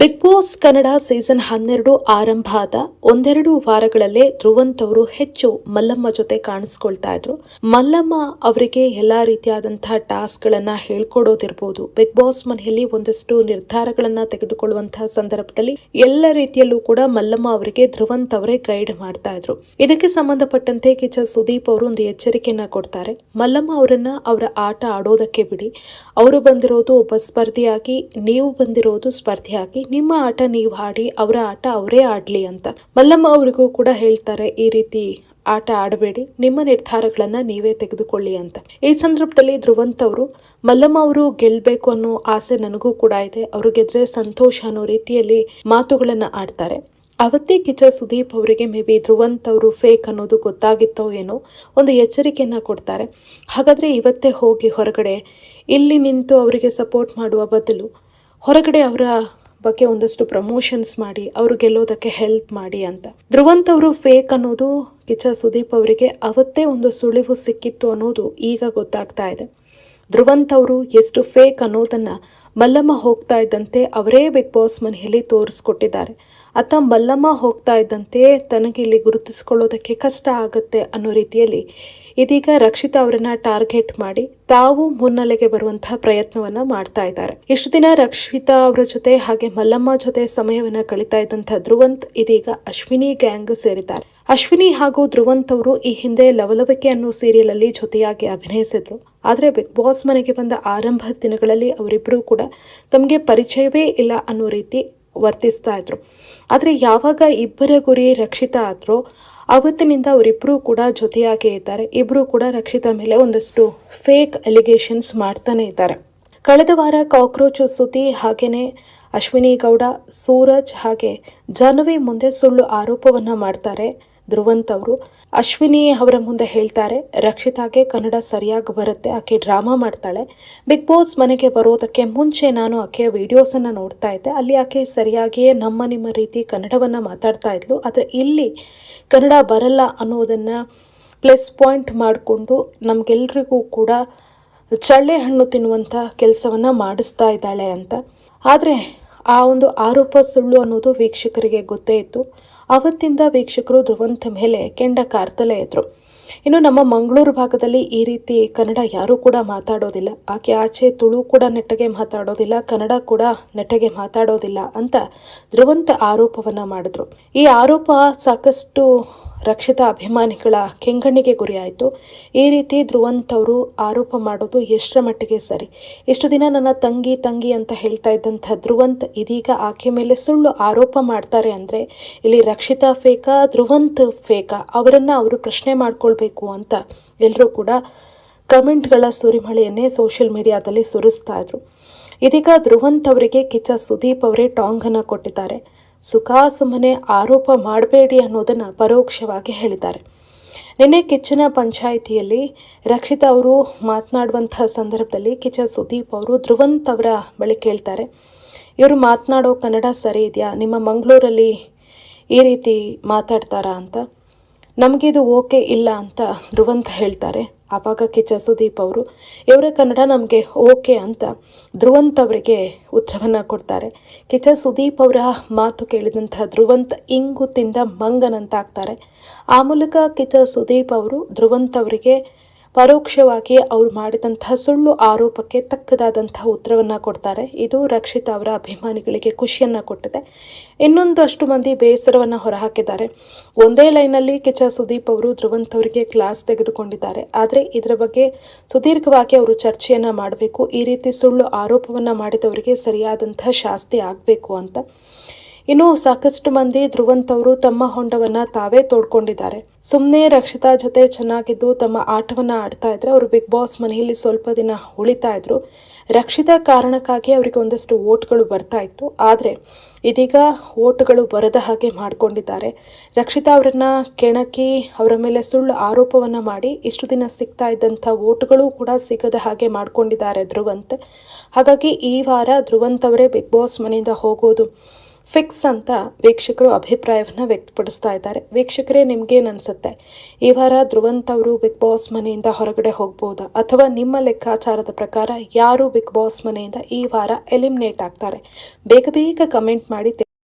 Big boss Kannada season ಹನ್ನೆರಡು ಆರಂಭ ಆದ ಒಂದೆರಡು ವಾರಗಳಲ್ಲೇ ಧ್ರುವಂತ್ ಅವರು ಹೆಚ್ಚು ಮಲ್ಲಮ್ಮ ಜೊತೆ ಕಾಣಿಸ್ಕೊಳ್ತಾ ಇದ್ರು. ಮಲ್ಲಮ್ಮ ಅವರಿಗೆ ಎಲ್ಲಾ ರೀತಿಯಾದಂತಹ ಟಾಸ್ಕ್ ಗಳನ್ನ ಹೇಳ್ಕೊಡೋದಿರ್ಬೋದು. ಬಿಗ್ ಬಾಸ್ ಮನೆಯಲ್ಲಿ ಒಂದಷ್ಟು ನಿರ್ಧಾರಗಳನ್ನ ತೆಗೆದುಕೊಳ್ಳುವಂತಹ ಸಂದರ್ಭದಲ್ಲಿ ಎಲ್ಲ ರೀತಿಯಲ್ಲೂ ಕೂಡ ಮಲ್ಲಮ್ಮ ಅವರಿಗೆ ಧ್ರುವಂತ್ ಅವರೇ ಗೈಡ್ ಮಾಡ್ತಾ ಇದ್ರು. ಇದಕ್ಕೆ ಸಂಬಂಧಪಟ್ಟಂತೆ ಕಿಚ್ಚ ಸುದೀಪ್ ಅವರು ಒಂದು ಎಚ್ಚರಿಕೆಯನ್ನ ಕೊಡ್ತಾರೆ. ಮಲ್ಲಮ್ಮ ಅವರನ್ನ ಅವರ ಆಟ ಆಡೋದಕ್ಕೆ ಬಿಡಿ. ಅವರು ಬಂದಿರೋದು ಒಬ್ಬ ಸ್ಪರ್ಧಿಯಾಗಿ, ನೀವು ಬಂದಿರೋದು ಸ್ಪರ್ಧಿಯಾಗಿ ನಿಮ್ಮ ಆಟ ನೀವು ಆಡಿ, ಅವರ ಆಟ ಅವರೇ ಆಡಲಿ ಅಂತ. ಮಲ್ಲಮ್ಮ ಅವರಿಗೂ ಕೂಡ ಹೇಳ್ತಾರೆ, ಈ ರೀತಿ ಆಟ ಆಡಬೇಡಿ, ನಿಮ್ಮ ನಿರ್ಧಾರಗಳನ್ನ ನೀವೇ ತೆಗೆದುಕೊಳ್ಳಿ ಅಂತ. ಈ ಸಂದರ್ಭದಲ್ಲಿ ಧ್ರುವಂತ್ ಅವರು, ಮಲ್ಲಮ್ಮ ಅವರು ಗೆಲ್ಲಬೇಕು ಅನ್ನೋ ಆಸೆ ನನಗೂ ಕೂಡ ಇದೆ. ಅವರು ಗೆದ್ರೆ ಸಂತೋಷ ಅನ್ನೋ ರೀತಿಯಲ್ಲಿ ಮಾತುಗಳನ್ನ ಆಡ್ತಾರೆ. ಅವತ್ತೇ ಕಿಚ್ಚ ಸುದೀಪ್ ಅವರಿಗೆ ಮೇ ಬಿ ಧ್ರುವಂತ್ ಅವರು ಫೇಕ್ ಅನ್ನೋದು ಗೊತ್ತಾಗಿತ್ತೋ ಏನೋ ಒಂದು ಎಚ್ಚರಿಕೆಯನ್ನ ಕೊಡ್ತಾರೆ. ಹಾಗಾದ್ರೆ ಇವತ್ತೇ ಹೋಗಿ ಹೊರಗಡೆ, ಇಲ್ಲಿ ನಿಂತು ಅವರಿಗೆ ಸಪೋರ್ಟ್ ಮಾಡುವ ಬದಲು ಹೊರಗಡೆ ಅವರ ಬಗ್ಗೆ ಒಂದಷ್ಟು ಪ್ರಮೋಷನ್ಸ್ ಮಾಡಿ, ಅವರು ಗೆಲ್ಲೋದಕ್ಕೆ ಹೆಲ್ಪ್ ಮಾಡಿ ಅಂತ. ಧ್ರುವಂತ್ ಅವರು ಫೇಕ್ ಅನ್ನೋದು ಕಿಚ್ಚ ಸುದೀಪ್ ಅವರಿಗೆ ಅವತ್ತೇ ಒಂದು ಸುಳಿವು ಸಿಕ್ಕಿತ್ತು ಅನ್ನೋದು ಈಗ ಗೊತ್ತಾಗ್ತಾ ಇದೆ. ಧ್ರುವಂತ್ ಅವರು ಎಷ್ಟು ಫೇಕ್ ಅನ್ನೋದನ್ನ ಮಲ್ಲಮ್ಮ ಹೋಗ್ತಾ ಇದ್ದಂತೆ ಅವರೇ ಬಿಗ್ ಬಾಸ್ ಮನೆಯಲ್ಲಿ ತೋರಿಸ್ಕೊಟ್ಟಿದ್ದಾರೆ. ಅತ್ತ ಮಲ್ಲಮ್ಮ ಹೋಗ್ತಾ ಇದ್ದಂತೆ ತನಗೆ ಇಲ್ಲಿ ಗುರುತಿಸ್ಕೊಳ್ಳೋದಕ್ಕೆ ಕಷ್ಟ ಆಗುತ್ತೆ ಅನ್ನೋ ರೀತಿಯಲ್ಲಿ ಇದೀಗ ರಕ್ಷಿತಾ ಅವರನ್ನ ಟಾರ್ಗೆಟ್ ಮಾಡಿ ತಾವು ಮುನ್ನೆಲೆಗೆ ಬರುವಂತಹ ಪ್ರಯತ್ನವನ್ನ ಮಾಡ್ತಾ ಇದ್ದಾರೆ. ಇಷ್ಟು ದಿನ ರಕ್ಷಿತಾ ಅವರ ಜೊತೆ ಹಾಗೆ ಮಲ್ಲಮ್ಮ ಜೊತೆ ಸಮಯವನ್ನ ಕಳಿತಾ ಇದ್ದಂತಹ ಧ್ರುವಂತ್ ಇದೀಗ ಅಶ್ವಿನಿ ಗ್ಯಾಂಗ್ ಸೇರಿದ್ದಾರೆ. ಅಶ್ವಿನಿ ಹಾಗೂ ಧ್ರುವಂತ್ ಅವರು ಈ ಹಿಂದೆ ಲವಲವಿಕೆ ಅನ್ನೋ ಸೀರಿಯಲ್ ಅಲ್ಲಿ ಜೊತೆಯಾಗಿ ಅಭಿನಯಿಸಿದ್ರು. ಆದರೆ ಬಿಗ್ ಬಾಸ್ ಮನೆಗೆ ಬಂದ ಆರಂಭದ ದಿನಗಳಲ್ಲಿ ಅವರಿಬ್ಬರೂ ಕೂಡ ತಮಗೆ ಪರಿಚಯವೇ ಇಲ್ಲ ಅನ್ನೋ ರೀತಿ ವರ್ತಿಸ್ತಾ ಇದ್ರು. ಆದರೆ ಯಾವಾಗ ಇಬ್ಬರ ಗುರಿ ರಕ್ಷಿತಾ ಆದರೂ ಅವತ್ತಿನಿಂದ ಅವರಿಬ್ಬರೂ ಕೂಡ ಜೊತೆಯಾಗೇ ಇದ್ದಾರೆ. ಇಬ್ಬರೂ ಕೂಡ ರಕ್ಷಿತಾ ಮೇಲೆ ಒಂದಷ್ಟು ಫೇಕ್ ಅಲಿಗೇಷನ್ಸ್ ಮಾಡ್ತಾನೆ ಇದ್ದಾರೆ. ಕಳೆದ ವಾರ ಕಾಕ್ರೋಚ್ ಸುದ್ದಿ ಹಾಗೆಯೇ ಅಶ್ವಿನಿ ಗೌಡ, ಸೂರಜ್ ಹಾಗೆ ಜಾಹ್ನವಿ ಮುಂದೆ ಸುಳ್ಳು ಆರೋಪವನ್ನು ಮಾಡ್ತಾರೆ. ಧ್ರುವಂತ್ ಅವರು. ಅಶ್ವಿನಿ ಅವರ ಮುಂದೆ ಹೇಳ್ತಾರೆ, ರಕ್ಷಿತಾಗೆ ಕನ್ನಡ ಸರಿಯಾಗಿ ಬರುತ್ತೆ, ಆಕೆ ಡ್ರಾಮಾ ಮಾಡ್ತಾಳೆ. ಬಿಗ್ ಬಾಸ್ ಮನೆಗೆ ಬರೋದಕ್ಕೆ ಮುಂಚೆ ನಾನು ಆಕೆಯ ವಿಡಿಯೋಸನ್ನು ನೋಡ್ತಾ ಇದ್ದೆ. ಅಲ್ಲಿ ಆಕೆ ಸರಿಯಾಗಿಯೇ ನಮ್ಮ ನಿಮ್ಮ ರೀತಿ ಕನ್ನಡವನ್ನು ಮಾತಾಡ್ತಾ ಇದ್ಲು. ಆದರೆ ಇಲ್ಲಿ ಕನ್ನಡ ಬರಲ್ಲ ಅನ್ನೋದನ್ನು ಪ್ಲಸ್ ಪಾಯಿಂಟ್ ಮಾಡಿಕೊಂಡು ನಮಗೆಲ್ರಿಗೂ ಕೂಡ ಚಳ್ಳೆ ಹಣ್ಣು ತಿನ್ನುವಂಥ ಕೆಲಸವನ್ನು ಮಾಡಿಸ್ತಾ ಇದ್ದಾಳೆ ಅಂತ. ಆದರೆ ಆ ಒಂದು ಆರೋಪ ಸುಳ್ಳು ಅನ್ನೋದು ವೀಕ್ಷಕರಿಗೆ ಗೊತ್ತೇ ಇತ್ತು. ಅವತ್ತಿಂದ ವೀಕ್ಷಕರು ಧ್ರುವಂತ ಮೇಲೆ ಕೆಂಡ ಕಾರ್ತಲೇ ಇದ್ರು ಇನ್ನು ನಮ್ಮ ಮಂಗಳೂರು ಭಾಗದಲ್ಲಿ ಈ ರೀತಿ ಕನ್ನಡ ಯಾರೂ ಕೂಡ ಮಾತಾಡೋದಿಲ್ಲ. ಆಕೆ ಆಚೆ ತುಳು ಕೂಡ ನೆಟ್ಟಗೆ ಮಾತಾಡೋದಿಲ್ಲ, ಕನ್ನಡ ಕೂಡ ನೆಟ್ಟಗೆ ಮಾತಾಡೋದಿಲ್ಲ ಅಂತ ಧ್ರುವಂತ ಆರೋಪವನ್ನ ಮಾಡಿದ್ರು. ಈ ಆರೋಪ ಸಾಕಷ್ಟು ರಕ್ಷಿತ ಅಭಿಮಾನಿಗಳ ಕೆಂಗಣ್ಣಿಗೆ ಗುರಿಯಾಯಿತು. ಈ ರೀತಿ ಧ್ರುವಂತ್ ಅವರು ಆರೋಪ ಮಾಡೋದು ಎಷ್ಟರ ಮಟ್ಟಿಗೆ ಸರಿ. ಇಷ್ಟು ದಿನ ನನ್ನ ತಂಗಿ ತಂಗಿ ಅಂತ ಹೇಳ್ತಾ ಇದ್ದಂಥ ಧ್ರುವಂತ್ ಇದೀಗ ಆಕೆ ಮೇಲೆ ಸುಳ್ಳು ಆರೋಪ ಮಾಡ್ತಾರೆ ಅಂದರೆ, ಇಲ್ಲಿ ರಕ್ಷಿತಾ ಫೇಕಾ, ಧ್ರುವಂತ್ ಫೇಕಾ, ಅವರನ್ನು ಅವರು ಪ್ರಶ್ನೆ ಮಾಡಿಕೊಳ್ಬೇಕು ಅಂತ ಎಲ್ಲರೂ ಕೂಡ ಕಮೆಂಟ್ಗಳ ಸುರಿಮಳೆಯನ್ನೇ ಸೋಷಿಯಲ್ ಮೀಡಿಯಾದಲ್ಲಿ ಸುರಿಸ್ತಾ ಇದ್ರು. ಇದೀಗ ಧ್ರುವಂತ್ ಅವರಿಗೆ ಕಿಚ್ಚ ಸುದೀಪ್ ಅವರೇ ಟಾಂಗನ್ನು ಕೊಟ್ಟಿದ್ದಾರೆ. ಸುಖ ಸುಮ್ಮನೆ ಆರೋಪ ಮಾಡಬೇಡಿ ಅನ್ನೋದನ್ನು ಪರೋಕ್ಷವಾಗಿ ಹೇಳಿದ್ದಾರೆ. ನಿನ್ನೆ ಕಿಚ್ಚನ ಪಂಚಾಯಿತಿಯಲ್ಲಿ ರಕ್ಷಿತ ಅವರು ಮಾತನಾಡುವಂತಹ ಸಂದರ್ಭದಲ್ಲಿ ಕಿಚ್ಚ ಸುದೀಪ್ ಅವರು ಧ್ರುವಂತ್ ಅವರ ಬಳಿ ಕೇಳ್ತಾರೆ, ಇವರು ಮಾತನಾಡೋ ಕನ್ನಡ ಸರಿ ಇದೆಯಾ? ನಿಮ್ಮ ಮಂಗಳೂರಲ್ಲಿ ಈ ರೀತಿ ಮಾತಾಡ್ತಾರಾ ಅಂತ? ನಮಗಿದು ಓಕೆ ಇಲ್ಲ ಅಂತ ಧ್ರುವಂತ್ ಹೇಳ್ತಾರೆ. ಆವಾಗ ಕಿಚ್ಚ ಸುದೀಪ್ ಅವರು, ಇವರ ಕನ್ನಡ ನಮಗೆ ಓಕೆ ಅಂತ ಧ್ರುವಂತ್ ಅವರಿಗೆ ಉತ್ತರವನ್ನು ಕೊಡ್ತಾರೆ. ಕಿಚ ಸುದೀಪ್ ಅವರ ಮಾತು ಕೇಳಿದಂತಹ ಧ್ರುವಂತ್ ಇಂಗು ತಿಂದ ಮಂಗನಂತಾಗ್ತಾರೆ. ಆ ಮೂಲಕ ಕಿಚ ಸುದೀಪ್ ಅವರು ಧ್ರುವಂತ್ ಅವರಿಗೆ ಪರೋಕ್ಷವಾಗಿ ಅವರು ಮಾಡಿದಂತಹ ಸುಳ್ಳು ಆರೋಪಕ್ಕೆ ತಕ್ಕದಾದಂತಹ ಉತ್ತರವನ್ನು ಕೊಡ್ತಾರೆ. ಇದು ರಕ್ಷಿತ್ ಅವರ ಅಭಿಮಾನಿಗಳಿಗೆ ಖುಷಿಯನ್ನು ಕೊಟ್ಟಿದೆ. ಇನ್ನೊಂದಷ್ಟು ಮಂದಿ ಬೇಸರವನ್ನು ಹೊರಹಾಕಿದ್ದಾರೆ. ಒಂದೇ ಲೈನಲ್ಲಿ ಕಿಚ್ಚ ಸುದೀಪ್ ಅವರು, ಧ್ರುವಂತ್ ಅವರಿಗೆ ಕ್ಲಾಸ್ ತೆಗೆದುಕೊಂಡಿದ್ದಾರೆ. ಆದರೆ ಇದರ ಬಗ್ಗೆ ಸುದೀರ್ಘವಾಗಿ ಅವರು ಚರ್ಚೆಯನ್ನು ಮಾಡಬೇಕು, ಈ ರೀತಿ ಸುಳ್ಳು ಆರೋಪವನ್ನು ಮಾಡಿದವರಿಗೆ ಸರಿಯಾದಂತಹ ಶಾಸ್ತಿ ಆಗಬೇಕು ಅಂತ. ಇನ್ನು ಸಾಕಷ್ಟು ಮಂದಿ ಧ್ರುವಂತ್ ಅವರು ತಮ್ಮ ಹೊಂಡವನ್ನು ತಾವೇ ತೋಡ್ಕೊಂಡಿದ್ದಾರೆ. ಸುಮ್ಮನೆ ರಕ್ಷಿತಾ ಜೊತೆ ಚೆನ್ನಾಗಿದ್ದು ತಮ್ಮ ಆಟವನ್ನು ಆಡ್ತಾ ಇದ್ರೆ ಅವರು ಬಿಗ್ ಬಾಸ್ ಮನೆಯಲ್ಲಿ ಸ್ವಲ್ಪ ದಿನ ಉಳಿತಾ ಇದ್ರು. ರಕ್ಷಿತಾ ಕಾರಣಕ್ಕಾಗಿ ಅವರಿಗೆ ಒಂದಷ್ಟು ಓಟ್ಗಳು ಬರ್ತಾ ಇತ್ತು. ಆದರೆ ಇದೀಗ ಓಟ್ಗಳು ಬರದ ಹಾಗೆ ಮಾಡಿಕೊಂಡಿದ್ದಾರೆ. ರಕ್ಷಿತಾ ಅವರನ್ನ ಕೆಣಕಿ ಅವರ ಮೇಲೆ ಸುಳ್ಳು ಆರೋಪವನ್ನು ಮಾಡಿ ಇಷ್ಟು ದಿನ ಸಿಗ್ತಾ ಇದ್ದಂಥ ಓಟ್ಗಳು ಕೂಡ ಸಿಗದ ಹಾಗೆ ಮಾಡಿಕೊಂಡಿದ್ದಾರೆ ಧ್ರುವಂತ್. ಹಾಗಾಗಿ ಈ ವಾರ ಧ್ರುವಂತ್ ಅವರೇ ಬಿಗ್ ಬಾಸ್ ಮನೆಯಿಂದ ಹೋಗೋದು. ಫಿಕ್ಸ್ ಅಂತ ವೀಕ್ಷಕರು ಅಭಿಪ್ರಾಯವನ್ನು ವ್ಯಕ್ತಪಡಿಸ್ತಾ ಇದ್ದಾರೆ. ವೀಕ್ಷಕರೇ ನಿಮ್ಗೇನು ಅನ್ಸುತ್ತೆ ಈ ವಾರ ಧ್ರುವಂತ್ ಅವರು ಬಿಗ್ ಬಾಸ್ ಮನೆಯಿಂದ ಹೊರಗಡೆ ಹೋಗ್ಬೋದಾ? ಅಥವಾ ನಿಮ್ಮ ಲೆಕ್ಕಾಚಾರದ ಪ್ರಕಾರ ಯಾರು ಬಿಗ್ ಬಾಸ್ ಮನೆಯಿಂದ ಈ ವಾರ ಎಲಿಮಿನೇಟ್ ಆಗ್ತಾರೆ? ಬೇಗ ಬೇಗ ಕಮೆಂಟ್ ಮಾಡಿ